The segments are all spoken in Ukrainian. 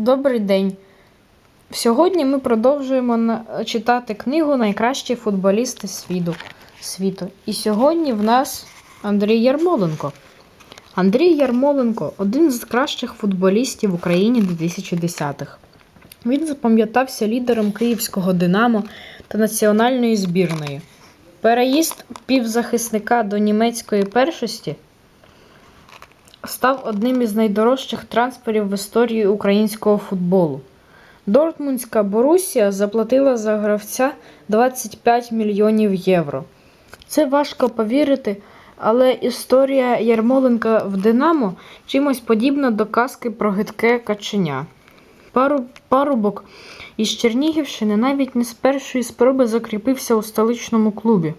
Добрий день. Сьогодні ми продовжуємо читати книгу Найкращі футболісти світу. І сьогодні в нас Андрій Ярмоленко. Андрій Ярмоленко один з кращих футболістів в Україні 2010-х. Він запам'ятався лідером київського Динамо та національної збірної. Переїзд півзахисника до німецької першості став одним із найдорожчих трансферів в історії українського футболу. Дортмундська Борусія заплатила за гравця 25 мільйонів євро. Це важко повірити, але історія Ярмоленка в Динамо чимось подібна до казки про гидке каченя. Пару, парубок із Чернігівщини навіть не з першої спроби закріпився у столичному клубі.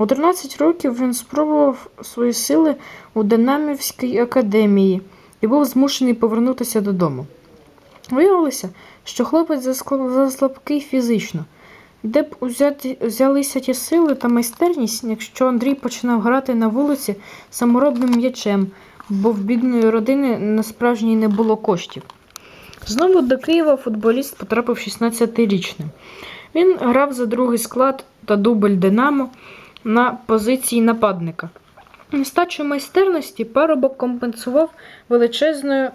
У 13 років він спробував свої сили у Динамівській академії і був змушений повернутися додому. Виявилося, що хлопець заслабкий фізично. Де б взялися ті сили та майстерність, якщо Андрій починав грати на вулиці саморобним м'ячем, бо в бідної родини на не було коштів. Знову до Києва футболіст потрапив 16-річним. Він грав за другий склад та дубль Динамо на позиції нападника. Нестачу майстерності парубок компенсував величезною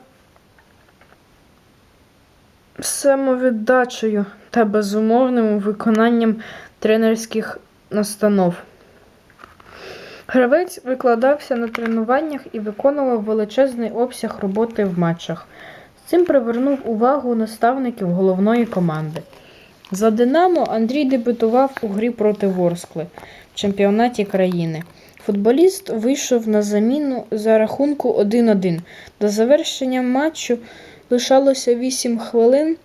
самовіддачею та безумовним виконанням тренерських настанов. Гравець викладався на тренуваннях і виконував величезний обсяг роботи в матчах. З цим привернув увагу наставників головної команди. За Динамо Андрій дебютував у грі проти Ворскли в чемпіонаті країни. Футболіст вийшов на заміну за рахунку 1-1. До завершення матчу лишалося 8 хвилин.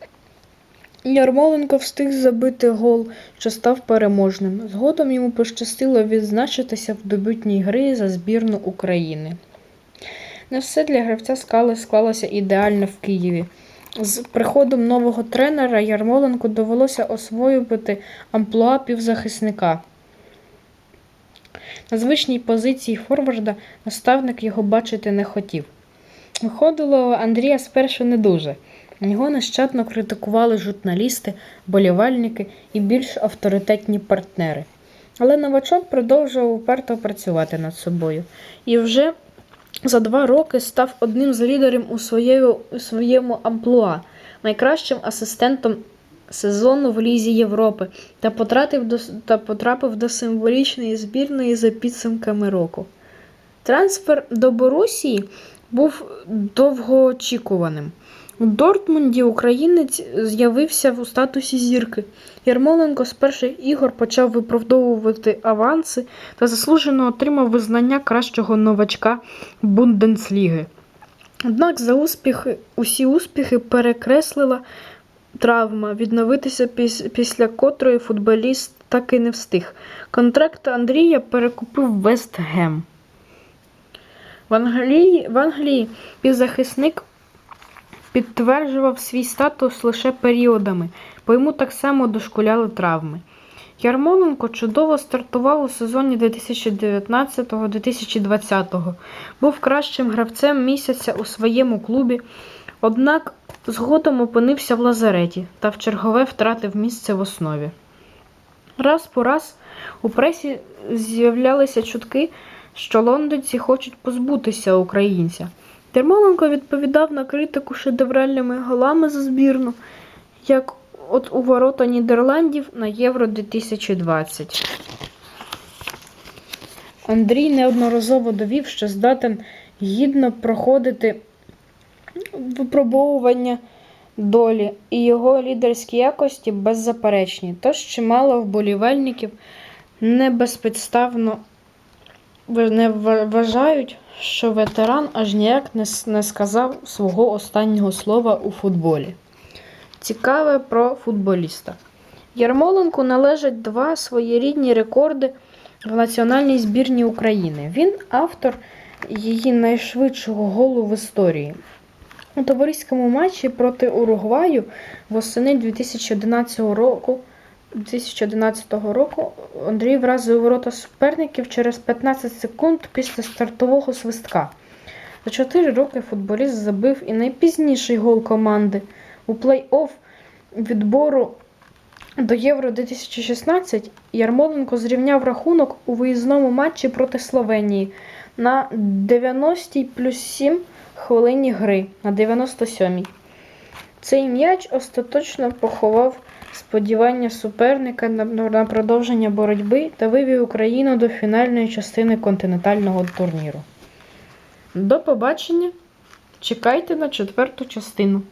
Ярмоленко встиг забити гол, що став переможним. Згодом йому пощастило відзначитися в дебютній грі за збірну України. Не все для гравця скали склалося ідеально в Києві. З приходом нового тренера Ярмоленку довелося освоювати амплуа півзахисника. На звичній позиції форварда наставник його бачити не хотів. Виходило Андрія спершу не дуже. Його нещадно критикували журналісти, болівальники і більш авторитетні партнери. Але новачок продовжував уперто працювати над собою і вже за два роки став одним з лідерів у своєму, у своєму амплуа, найкращим асистентом сезону в Лізі Європи та потратив до, та потрапив до символічної збірної за підсумками року. Трансфер до Борусії був довгоочікуваним. У Дортмунді українець з'явився в статусі зірки. Ярмоленко з перших ігор почав виправдовувати аванси та заслужено отримав визнання кращого новачка Бундесліги. Однак за успіхи, усі успіхи перекреслила травма, відновитися піс- після котрої футболіст так і не встиг. Контракт Андрія перекупив Вест Гем. В Англії, в Англії півзахисник підтверджував свій статус лише періодами, бо йому так само дошкуляли травми. Ярмоленко чудово стартував у сезоні 2019-2020. Був кращим гравцем місяця у своєму клубі, однак згодом опинився в лазареті та в чергове втратив місце в основі. Раз по раз у пресі з'являлися чутки, що лондонці хочуть позбутися українця. Термоленко відповідав на критику шедевральними голами за збірну, як от у ворота Нідерландів на Євро 2020. Андрій неодноразово довів, що здатен гідно проходити випробовування долі, і його лідерські якості беззаперечні. Тож чимало вболівальників небезпідставно не вважають, що ветеран аж ніяк не, сказав свого останнього слова у футболі. Цікаве про футболіста. Ярмоленку належать два своєрідні рекорди в національній збірні України. Він автор її найшвидшого голу в історії. У товариському матчі проти Уругваю восени 2011 року 2011 року Андрій вразив ворота суперників через 15 секунд після стартового свистка. За 4 роки футболіст забив і найпізніший гол команди У плей-офф відбору до Євро 2016 Ярмоленко зрівняв рахунок у виїзному матчі проти Словенії на 90 плюс 7 хвилині гри на 97-й. Цей м'яч остаточно поховав сподівання суперника на, на продовження боротьби та вивів Україну до фінальної частини континентального турніру. До побачення! Чекайте на четверту частину.